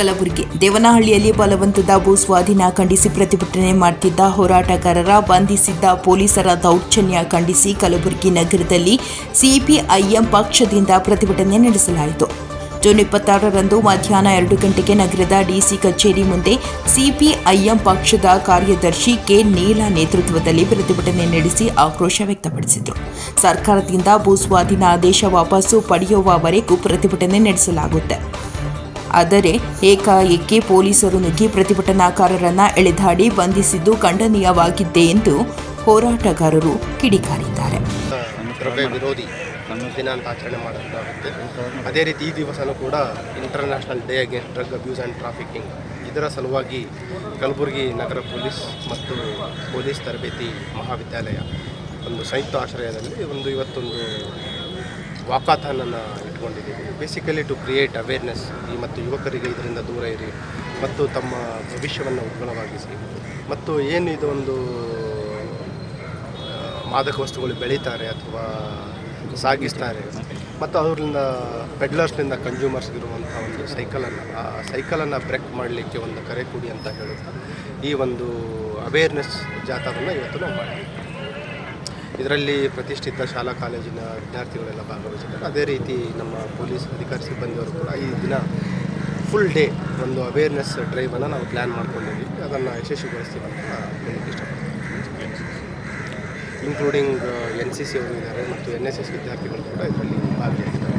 ಕಲಬುರಗಿ. ದೇವನಹಳ್ಳಿಯಲ್ಲಿ ಬಲವಂತದ ಭೂ ಸ್ವಾಧೀನ ಖಂಡಿಸಿ ಪ್ರತಿಭಟನೆ ಮಾಡುತ್ತಿದ್ದ ಹೋರಾಟಗಾರರ ಬಂಧಿಸಿದ್ದ ಪೊಲೀಸರ ದೌರ್ಜನ್ಯ ಖಂಡಿಸಿ ಕಲಬುರಗಿ ನಗರದಲ್ಲಿ ಸಿಪಿಐಎಂ ಪಕ್ಷದಿಂದ ಪ್ರತಿಭಟನೆ ನಡೆಸಲಾಯಿತು. ಜೂನ್ ಇಪ್ಪತ್ತಾರರಂದು ಮಧ್ಯಾಹ್ನ ಎರಡು ಗಂಟೆಗೆ ನಗರದ ಡಿಸಿ ಕಚೇರಿ ಮುಂದೆ ಸಿಪಿಐಎಂ ಪಕ್ಷದ ಕಾರ್ಯದರ್ಶಿ ಕೆ. ನೀಲ ನೇತೃತ್ವದಲ್ಲಿ ಪ್ರತಿಭಟನೆ ನಡೆಸಿ ಆಕ್ರೋಶ ವ್ಯಕ್ತಪಡಿಸಿದರು. ಸರ್ಕಾರದಿಂದ ಭೂ ಸ್ವಾಧೀನ ಆದೇಶ ವಾಪಸ್ಸು ಪಡೆಯುವವರೆಗೂ ಪ್ರತಿಭಟನೆ ನಡೆಸಲಾಗುತ್ತೆ. ಆದರೆ ಏಕಾಏಕಿ ಪೊಲೀಸರು ನುಗ್ಗಿ ಪ್ರತಿಭಟನಾಕಾರರನ್ನ ಎಳೆದಾಡಿ ಬಂಧಿಸಿದ್ದು ಖಂಡನೀಯವಾಗಿದ್ದೆ ಎಂದು ಹೋರಾಟಗಾರರು ಕಿಡಿಕಾರಿದ್ದಾರೆ. ವಿರೋಧಿ ದಿನ ಅಂತ ಆಚರಣೆ ಮಾಡಲಾಗುತ್ತೆ ಅದೇ ರೀತಿ ಈ ದಿವಸನೂ ಕೂಡ international day against drug abuse and trafficking ಇದರ ಸಲುವಾಗಿ ಕಲಬುರಗಿ ನಗರ ಪೊಲೀಸ್ ಮತ್ತು ಪೊಲೀಸ್ ತರಬೇತಿ ಮಹಾವಿದ್ಯಾಲಯ ಒಂದು ಸಂಯುಕ್ತ ಆಶ್ರಯದಲ್ಲಿ ಒಂದು ಇವತ್ತೊಂದು ವಾಕಾಥಾನನ್ನು ಇಟ್ಕೊಂಡಿದ್ದೀವಿ. ಬೇಸಿಕಲಿ ಟು ಕ್ರಿಯೇಟ್ ಅವೇರ್ನೆಸ್ ಈ ಮತ್ತು ಯುವಕರಿಗೆ ಇದರಿಂದ ದೂರ ಇರಿ ಮತ್ತು ತಮ್ಮ ಭವಿಷ್ಯವನ್ನು ಉಜ್ವಲವಾಗಿಸಿ. ಮತ್ತು ಏನು ಇದೊಂದು ಮಾದಕ ವಸ್ತುಗಳು ಬೆಳೀತಾರೆ ಅಥವಾ ಸಾಗಿಸ್ತಾರೆ ಮತ್ತು ಅವರಿಂದ ಪೆಡ್ಲರ್ಸ್ನಿಂದ ಕನ್ಸ್ಯೂಮರ್ಸ್ ಇರುವಂಥ ಒಂದು ಸೈಕಲನ್ನು ಆ ಸೈಕಲನ್ನು ಬ್ರೇಕ್ ಮಾಡಲಿಕ್ಕೆ ಒಂದು ಕರೆ ಕೊಡಿ ಅಂತ ಹೇಳುತ್ತಾ ಈ ಒಂದು ಅವೇರ್ನೆಸ್ ಜಾಥಾವನ್ನು ಇವತ್ತು ನಾವು ಮಾಡಿದ್ದೀವಿ ಇದರಲ್ಲಿ ಪ್ರತಿಷ್ಠಿತ ಶಾಲಾ ಕಾಲೇಜಿನ ವಿದ್ಯಾರ್ಥಿಗಳೆಲ್ಲ ಭಾಗವಹಿಸಿದ್ದಾರೆ. ಅದೇ ರೀತಿ ನಮ್ಮ ಪೊಲೀಸ್ ಅಧಿಕಾರಿ ಸಿಬ್ಬಂದಿಯವರು ಕೂಡ ಈ ದಿನ ಫುಲ್ ಡೇ ಒಂದು ಅವೇರ್ನೆಸ್ ಡ್ರೈವನ್ನು ನಾವು ಪ್ಲ್ಯಾನ್ ಮಾಡ್ಕೊಂಡಿದ್ವಿ. ಅದನ್ನು ಯಶಸ್ವಿಗೊಳಿಸ್ತೀವಿ ಅಂತ ಹೇಳಕ್ಕೆ ಇಷ್ಟಪಡ್ತೀನಿ ಇನ್ಕ್ಲೂಡಿಂಗ್ ಎನ್ ಸಿ ಸಿ ಅವರು ಇದ್ದಾರೆ ಮತ್ತು ಎನ್ ಎಸ್ ಎಸ್ ವಿದ್ಯಾರ್ಥಿಗಳು ಕೂಡ ಇದರಲ್ಲಿ ಭಾಗವಹಿಸಿದ್ದಾರೆ